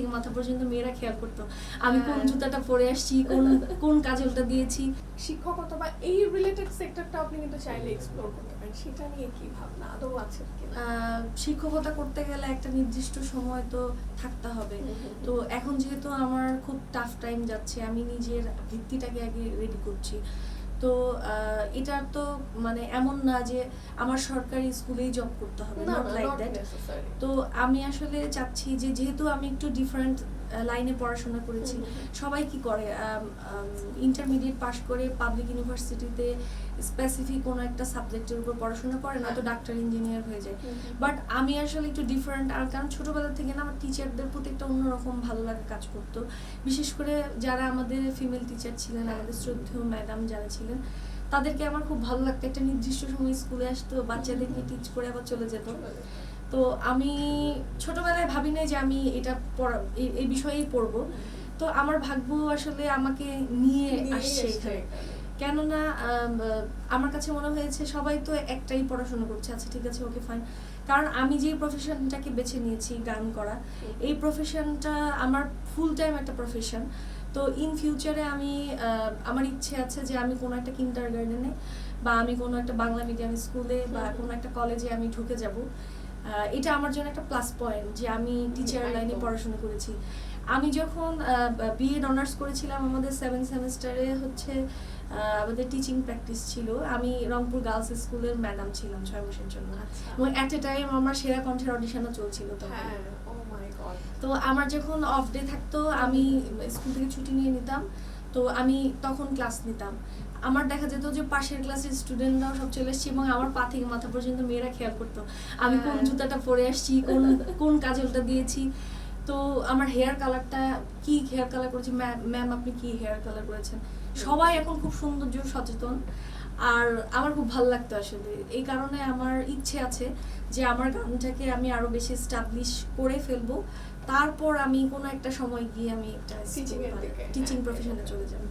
থেকে মাথা পর্যন্ত মেয়েরা খেয়াল করতো। আমি কোন হ্যাঁ। জুতাটা পরে আসছি কোন কোন কাজলটা দিয়েছি। শিক্ষকতা বা এই রিলেটেড সেক্টরটা আপনি কিন্তু চাইলে এক্সপ্লোর করতে পারেন। সেটা নিয়ে কি ভাবনা? আদৌ আছে শিক্ষকতা করতে গেলে একটা নির্দিষ্ট সময় তো থাকতে হবে। তো এখন যেহেতু আমার খুব টাফ টাইম যাচ্ছে আমি নিজের ভিত্তিটাকে আগে রেডি করছি। তো এটার এটা তো মানে এমন না যে আমার সরকারি স্কুলেই জব করতে হবে না লাইক দ্যাট তো আমি আসলে চাচ্ছি যে যেহেতু আমি একটু ডিফারেন্ট লাইনে পড়াশোনা করেছি। সবাই কি করে ইন্টারমিডিয়েট পাশ করে পাবলিক ইউনিভার্সিটিতে স্পেসিফিক কোনো একটা সাবজেক্টের উপর পড়াশোনা করে, না তো। ডাক্তার ইঞ্জিনিয়ার হয়ে যায়। বাট আমি আসলে একটু ডিফারেন্ট আর কারণ ছোটবেলা থেকে না আমার টিচারদের প্রতি একটা অন্যরকম ভালো লাগা কাজ করতো বিশেষ করে যারা আমাদের ফিমেল টিচার ছিলেন, আমাদের শ্রদ্ধেয় ম্যাডাম যারা ছিলেন, তাদেরকে আমার খুব ভালো লাগতো একটা নির্দিষ্ট সময় স্কুলে আসতো, বাচ্চাদেরকে টিচ করে আবার চলে যেত তো আমি ছোটবেলায় ভাবি নাই যে আমি এটা এই- এই বিষয়েই পড়ব। তো আমার ভাগ্য আসলে আমাকে নিয়ে আসছে এখানে। কেননা আমার কাছে মনে হয়েছে সবাই তো একটাই পড়াশোনা করছে আচ্ছা ঠিক আছে ওকে ফাইন কারণ আমি যে প্রফেশনটাকে বেছে নিয়েছি গান করা এই প্রফেশনটা আমার ফুল টাইম একটা প্রফেশন তো ইন ফিউচারে আমি আমার ইচ্ছে আছে যে আমি কোনো একটা কিন্টার গার্ডেনে বা আমি কোনো একটা বাংলা মিডিয়াম স্কুলে বা কোনো একটা কলেজে আমি ঢুকে যাব। এটা আমার জন্য একটা প্লাস পয়েন্ট যে আমি টিচার লাইনে পড়াশোনা করেছি। আমি যখন বিএড অনার্স করেছিলাম আমাদের সেভেন সেমিস্টারে হচ্ছে আমাদের টিচিং প্র্যাকটিস ছিল। আমি রংপুর গার্লস স্কুলের ম্যাডাম ছিলাম ছয় মাসের জন্য। আচ্ছা। এবং অ্যাট এ টাইম আমার সেরা কণ্ঠের অডিশনও চলছিল তখন। হ্যাঁ গড তো আমার যখন অফ ডে থাকতো আমি স্কুল থেকে ছুটি নিয়ে নিতাম। তো আমি তখন ক্লাস নিতাম। আমার দেখা যেত যে পাশের ক্লাসের স্টুডেন্টরাও সব চলে এসছে এবং আমার পা থেকে মাথা পর্যন্ত মেয়েরা খেয়াল করতো। আমি কোন হ্যাঁ। জুতাটা পরে আসছি কোন কোন কাজলটা দিয়েছি। তো আমার হেয়ার কালারটা কি হেয়ার কালার করেছি ম্যাম আপনি কি হেয়ার কালার করেছেন? সবাই এখন খুব সৌন্দর্য সচেতন। আর আমার খুব ভালো লাগতো আসলে। এই কারণে আমার ইচ্ছে আছে যে আমার গানটাকে আমি আরও বেশি এস্টাবলিশ করে ফেলব। তারপর আমি কোনো একটা সময় গিয়ে আমি একটা টিচিং হ্যাঁ। প্রফেশনে চলে যাব।